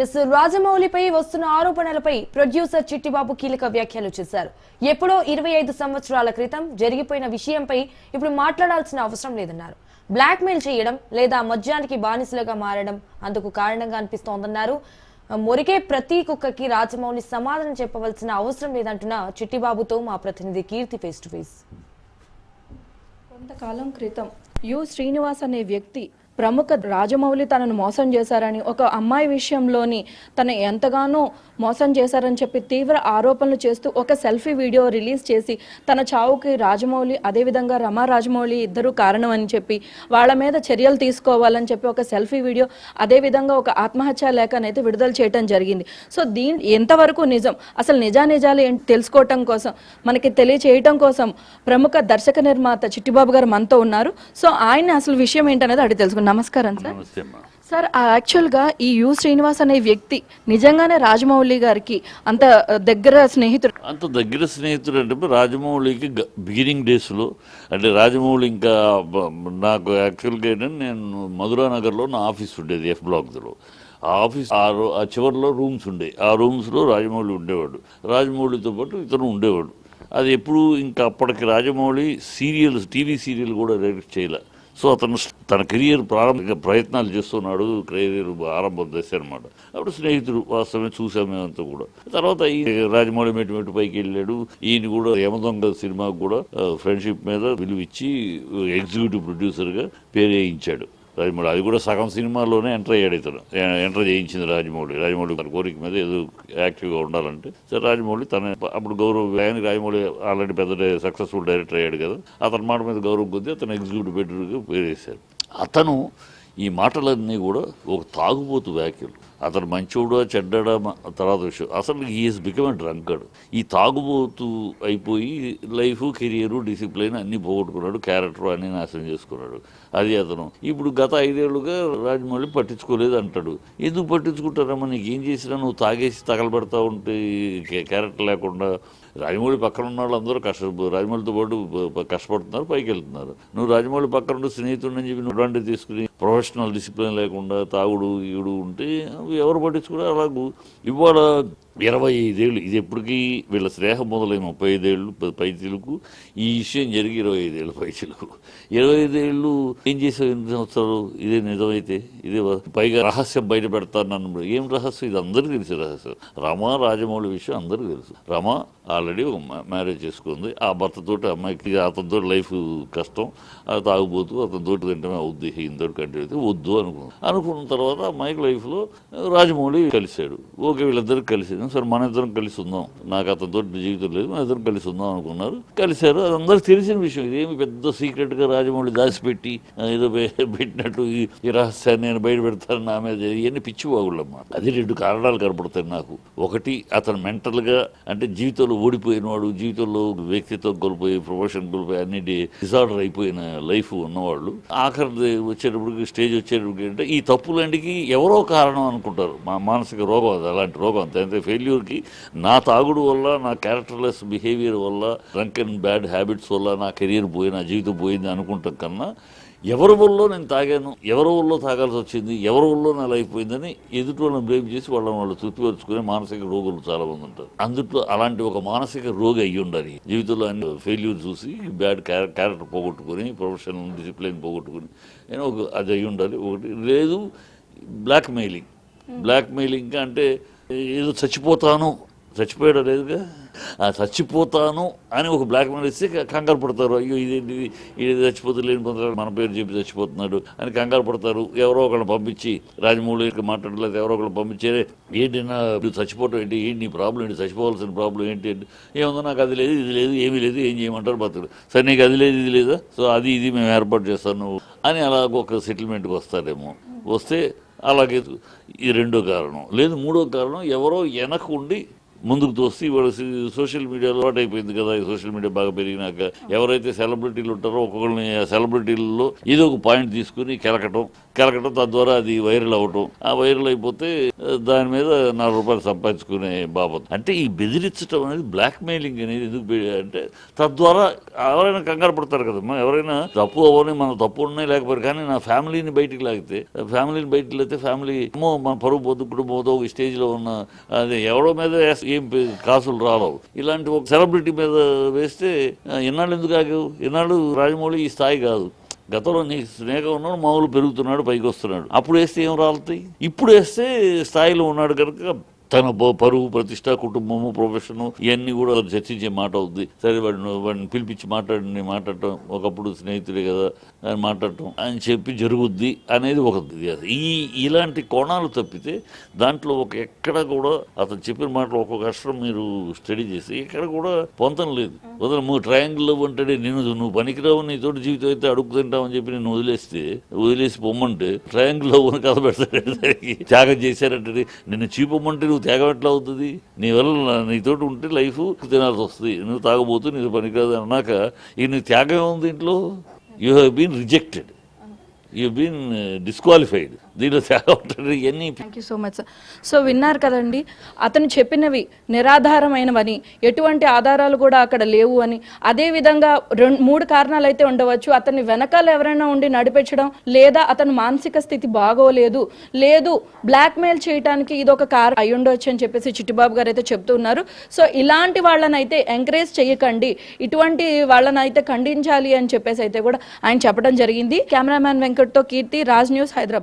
Yes రాజమౌళిపై వస్తున్న ఆరోపణలపై producer Chittibabu కీలక వ్యాఖ్యలు చేశారు. ఎప్పుడో ఇరవై ఐదు సంవత్సరాల క్రితం జరిగిపోయిన విషయంపై ఇప్పుడు మాట్లాడాల్సిన అవసరం లేదన్నారు. బ్లాక్మెయిల్ చేయడం లేదా మద్యానికి బానిసలుగా మారడం అందుకు కారణంగా అనిపిస్తోందన్నారు. మొరికే ప్రతి కుక్కకి రాజమౌళి సమాధానం చెప్పవలసిన అవసరం లేదంటున్న చిట్టిబాబుతో మా ప్రతినిధి కీర్తి ఫేస్ టు ఫేస్ కొంతకాలం క్రితం యు శ్రీనివాస్ అనే వ్యక్తి ప్రముఖ రాజమౌళి తనను మోసం చేశారని ఒక అమ్మాయి విషయంలోని తను ఎంతగానో మోసం చేశారని చెప్పి తీవ్ర ఆరోపణలు చేస్తూ ఒక సెల్ఫీ వీడియో రిలీజ్ చేసి తన చావుకి రాజమౌళి అదేవిధంగా రమా రాజమౌళి ఇద్దరు కారణం అని చెప్పి వాళ్ళ మీద చర్యలు తీసుకోవాలని చెప్పి ఒక సెల్ఫీ వీడియో అదేవిధంగా ఒక ఆత్మహత్య లేఖనైతే విడుదల చేయడం జరిగింది. సో దీని ఎంతవరకు నిజం? అసలు నిజానిజాలు ఏంటి తెలుసుకోవటం కోసం మనకి తెలియచేయటం కోసం ప్రముఖ దర్శక నిర్మాత చిట్టిబాబు గారు మనతో ఉన్నారు. సో ఆయన అసలు విషయం ఏంటనేది అడిగి తెలుసుకున్నాం నమస్కారం సార్. నమస్తే అమ్మా. సార్ ఆ యాక్చువల్గా ఈ యు శ్రీనివాస్ అనే వ్యక్తి నిజంగానే రాజమౌళి గారికి అంత దగ్గర స్నేహితుడు అంత దగ్గర స్నేహితుడు అంటే రాజమౌళికి బిగినింగ్ డేస్లో అంటే రాజమౌళి ఇంకా నాకు యాక్చువల్గా ఏంటంటే నేను మధురా నగర్లో నా ఆఫీస్ ఉండేది ఎఫ్ బ్లాక్లో ఆ ఆఫీస్ ఆ రో- ఆ చివరిలో రూమ్స్ ఉండేవి ఆ రూమ్స్లో రాజమౌళి ఉండేవాడు. రాజమౌళితో పాటు ఇతను ఉండేవాడు. అది ఎప్పుడు ఇంకా అప్పటికి రాజమౌళి సీరియల్స్ టీవీ సీరియల్ కూడా డైరెక్ట్ చేయలే. సో అతను తన కెరియర్ ప్రారంభ ప్రయత్నాలు చేస్తున్నాడు కెరియర్ ఆరంభం దశ అనమాట అప్పుడు స్నేహితుడు వాస్తవమే చూసాం మేమంతా కూడా. తర్వాత ఈ రాజమౌళి మెట్టు మెట్టు పైకి వెళ్ళాడు. ఈయన కూడా యమదొంగ సినిమాకు కూడా ఫ్రెండ్షిప్ మీద విలువిచ్చి ఎగ్జిక్యూటివ్ ప్రొడ్యూసర్గా పేరు వేయించాడు రాజమౌళి. అది కూడా సగం సినిమాలోనే ఎంటర్ అయ్యాడు ఇతను. ఎంటర్ చేయించింది రాజమౌళి. రాజమౌళి గారి కోరిక మీద ఏదో యాక్టివ్గా ఉండాలంటే సరే రాజమౌళి తన అప్పుడు గౌరవ ఆయన రాజమౌళి ఆల్రెడీ పెద్ద సక్సెస్ఫుల్ డైరెక్టర్ అయ్యాడు కదా. అతని మాట మీద గౌరవం కొద్దీ అతను ఎగ్జిక్యూటివ్ బెటర్గా పేరు అతను ఈ మాటలన్నీ కూడా ఒక తాగుబోతు వ్యాఖ్యలు. అతను మంచోడా చెడ్డాడా తర్వాత విషయం. అసలు ఈజ్ బికమ్ ఎ డ్రంకర్డ్ ఈ తాగుబోతు అయిపోయి లైఫ్ కెరియరు డిసిప్లిన్ అన్ని పోగొట్టుకున్నాడు క్యారెక్టర్ అన్నీ నాశనం చేసుకున్నాడు. అది అతను. ఇప్పుడు గత ఐదేళ్ళుగా రాజమౌళి పట్టించుకోలేదు అంటాడు ఎందుకు పట్టించుకుంటారమ్మా? నీకు ఏం చేసినా నువ్వు తాగేసి తగలబడతా ఉంటే క్యారెక్టర్ లేకుండా రాజమౌళి పక్కన ఉన్న వాళ్ళందరూ కష్ట రాజమౌళితో పాటు కష్టపడుతున్నారు పైకి వెళ్తున్నారు నువ్వు రాజమౌళి పక్కన ఉండి స్నేహితుడు అని చెప్పి నువ్వు అడ్వాంటేజ్ తీసుకుని ప్రొఫెషనల్ డిసిప్లిన్ లేకుండా తాగుడు ఈడు ఉంటే ఎవరు పట్టించుకున్నారు అలాగూ ఇవాళ ఇరవై ఐదేళ్ళు ఇది ఎప్పటికీ వీళ్ళ స్నేహం మొదలైన ముప్పై ఐదేళ్ళు ప- ఈ విషయం జరిగి ఇరవై ఐదేళ్ళు పైచిలకు. ఇరవై ఐదేళ్ళు ఏం చేసావు ఎన్ని సంవత్సరాలు? ఇదే నిజమైతే ఇదే పైగా రహస్యం బయట పెడతాను ఏం రహస్యం? ఇది అందరికీ తెలిసే రహస్యం. రమ రాజమౌళి విషయం అందరికీ తెలుసు. రమ ఆల్రెడీ ఒక మ్యారేజ్ చేసుకుంది. ఆ భర్తతోటి అమ్మాయికి అతనితో లైఫ్ కష్టం. అది తాగుబోతూ అతనితో తింటమే అవుద్ది. ఈయనతో కంటే అయితే వద్దు అనుకుంది అనుకున్న తర్వాత అమ్మాయికి లైఫ్లో రాజమౌళి కలిశాడు. ఓకే వీళ్ళిద్దరికి కలిసి సరే మన ఇద్దరం కలిసి ఉందాం. నాకు అతనితో జీవితం లేదు మన ఇద్దరం కలిసి ఉందాం అనుకున్నారు. కలిశారు. అది అందరికి తెలిసిన విషయం. ఇదేమి పెద్ద సీక్రెట్గా రాజమౌళి దాచిపెట్టి ఏదో పెట్టినట్టు ఈ- రహస్యాన్ని నేను బయట పెడతాను నా మీద ఇవన్నీ పిచ్చివాగుళ్ళమ్మా అది రెండు కారణాలు కనపడతాయి నాకు. ఒకటి అతను మెంటల్గా అంటే జీవితంలో ఓడిపోయిన వాడు జీవితంలో వ్యక్తిత్వం కోల్పోయి ప్రొఫెషన్ కోల్పోయి అన్ని డిజార్డర్ అయిపోయిన లైఫ్ ఉన్నవాళ్ళు. ఆఖరి వచ్చేటప్పటికి స్టేజ్ వచ్చేటప్పటికి అంటే ఈ తప్పులన్నిటికీ ఎవరో కారణం అనుకుంటారు. మా మానసిక రోగం అది అలాంటి రోగం అంతే ఫెయిల్యూర్కి నా తాగుడు వల్ల నా క్యారెక్టర్లెస్ బిహేవియర్ వల్ల డ్రంక్ అండ్ బ్యాడ్ హ్యాబిట్స్ వల్ల నా కెరీర్ పోయి నా జీవితం పోయింది అనుకుంటాం కన్నా ఎవరి వల్ల నేను తాగాను ఎవరి వల్ల తాగాల్సి వచ్చింది ఎవరి వల్ల నా లైఫ్ పోయిందని ఎదుటి వాళ్ళని బ్లేమ్ చేసి వాళ్ళని వాళ్ళు తృప్తిపరుచుకునే మానసిక రోగులు చాలా మంది ఉంటారు. అందుట్లో అలాంటి ఒక మానసిక రోగి అయ్యి ఉండాలి. జీవితంలో అన్ని ఫెయిల్యూర్ చూసి బ్యాడ్ క్యారెక్టర్ పోగొట్టుకుని ప్రొఫెషనల్ డిసిప్లిన్ పోగొట్టుకుని ఏదో ఒక అది అయ్యి ఉండాలి. ఒకటి లేదు బ్లాక్ మెయిలింగ్ బ్లాక్ మెయిలింగ్ అంటే ఏదో చచ్చిపోతాను చచ్చిపోయాడు లేదుగా? ఆ చచ్చిపోతాను అని ఒక బ్లాక్ మెయిల్ ఇస్తే కంగారు పడతారు. అయ్యో ఇది ఇది చచ్చిపోతే లేని పొందారు మన పేరు చెప్పి చచ్చిపోతున్నాడు అని కంగారు పడతారు. ఎవరో ఒకళ్ళని పంపించి రాజమౌళికి మాట్లాడలేదు ఎవరో ఒకళ్ళు పంపించే ఏంటి నా చచ్చిపోవటం ఏంటి? ఏంటి నీ ప్రాబ్లం ఏంటి? చచ్చిపోవాల్సిన ప్రాబ్లం ఏంటి? ఏముందో నాకు అది లేదు ఇది లేదు ఏమీ లేదు ఏం చేయమంటారు బతుకు సరే నీకు అది లేదు ఇది లేదా? సో అది ఇది మేము ఏర్పాటు చేస్తాను నువ్వు అని అలా ఒక సెటిల్మెంట్కి వస్తారేమో వస్తే అలాగే ఈ రెండో కారణం. లేదు మూడో కారణం ఎవరో వెనక ఉండి ముందుకు తోసి ఇవాళ సోషల్ మీడియాలో అలవాటు అయిపోయింది కదా ఈ సోషల్ మీడియా బాగా పెరిగినాక. ఎవరైతే సెలబ్రిటీలు ఉంటారో ఒక్కొక్కరిని సెలబ్రిటీలలో ఏదో ఒక పాయింట్ తీసుకుని కెలకటం కెలకటం తద్వారా అది వైరల్ అవటం. ఆ వైరల్ అయిపోతే దాని మీద నాలుగు రూపాయలు సంపాదించుకునే బాబత్. అంటే ఈ బెదిరించడం అనేది బ్లాక్ మెయిలింగ్ అనేది ఎందుకు అంటే తద్వారా ఎవరైనా కంగారు పడతారు కదమ్మా. ఎవరైనా తప్పు అవని మన తప్పు ఉన్నాయి లేకపోతే కానీ నా ఫ్యామిలీని బయటికి లాగితే ఫ్యామిలీని బయటికి లాగితే ఫ్యామిలీ ఏమో మన పరువు పొద్దు కుటుంబంతో ఒక స్టేజ్లో ఉన్న అదే ఎవడో మీద ఏం కాసులు రాలవు ఇలాంటి ఒక సెలబ్రిటీ మీద వేస్తే ఎన్నాళ్ళు ఎందుకు ఆగావు? ఎన్నాళ్ళు రాజమౌళి ఈ స్థాయి కాదు. గతంలో నీకు స్నేహం ఉన్నాడు మామూలు పెరుగుతున్నాడు పైకి వస్తున్నాడు. అప్పుడు వేస్తే ఏం రాలుతాయి? ఇప్పుడు వేస్తే స్థాయిలో ఉన్నాడు కనుక తన పరువు ప్రతిష్ట కుటుంబము ప్రొఫెషను ఇవన్నీ కూడా చర్చించే మాట అవుద్ది. సరే వాడిని వాడిని పిలిపించి మాట్లాడి మాట్లాడటం ఒకప్పుడు స్నేహితుడే కదా అని మాట్లాడటం అని చెప్పి జరుగుద్ది అనేది ఒక ఈ ఇలాంటి కోణాలు తప్పితే దాంట్లో ఒక ఎక్కడ కూడా అతను చెప్పిన మాటలు ఒక్కొక్క అక్షరం మీరు స్టడీ చేసి ఎక్కడ కూడా పొంతం లేదు. వదిలే నువ్వు ట్రయాంగిల్ అంటే నేను నువ్వు పనికిరావు నీ తోటి జీవితం అయితే అడుగు తింటావని చెప్పి నేను వదిలేస్తే వదిలేసి పొమ్మంటే ట్రయాంగిల్ ఉన్న కథ పెడతాడు. త్యాగం చేశారంటే నిన్ను చీపమ్మంటే నువ్వు త్యాగం ఎట్లా అవుతుంది. నీ వల్ల నీతోటి ఉంటే లైఫ్ తినాల్సి వస్తుంది. నువ్వు తాగబోతూ నీకు పనికిరాదు అన్నాక ఈ నీ త్యాగం ఉంది ఇంట్లో? You have been rejected you been disqualified దీనిలో ఉంటుంది. ఇవన్నీ thank you so much sir so విన్నారు కదండి అతను చెప్పినవి నిరాధారమైనవని ఎటువంటి ఆధారాలు కూడా అక్కడ లేవు అని. అదే విధంగా రెండు మూడు కారణాలు అయితే ఉండవచ్చు. అతని వెనకాల ఎవరైనా ఉండి నడిపించడం లేదా అతను మానసిక స్థితి బాగోలేదు లేదు బ్లాక్మెయిల్ చేయడానికి ఇది ఒక కారణం అయి ఉండొచ్చు అని చెప్పేసి చిట్టిబాబు గారు అయితే చెప్తున్నారు సో ఇలాంటి వాళ్ళని అయితే ఎంకరేజ్ చేయకండి. ఇటువంటి వాళ్ళని అయితే ఖండించాలి అని చెప్పేసి అయితే కూడా ఆయన చెప్పడం జరిగింది. కెమెరామ్యాన్ వెంకట్తో కీర్తి రాజ్ న్యూస్ హైదరాబాద్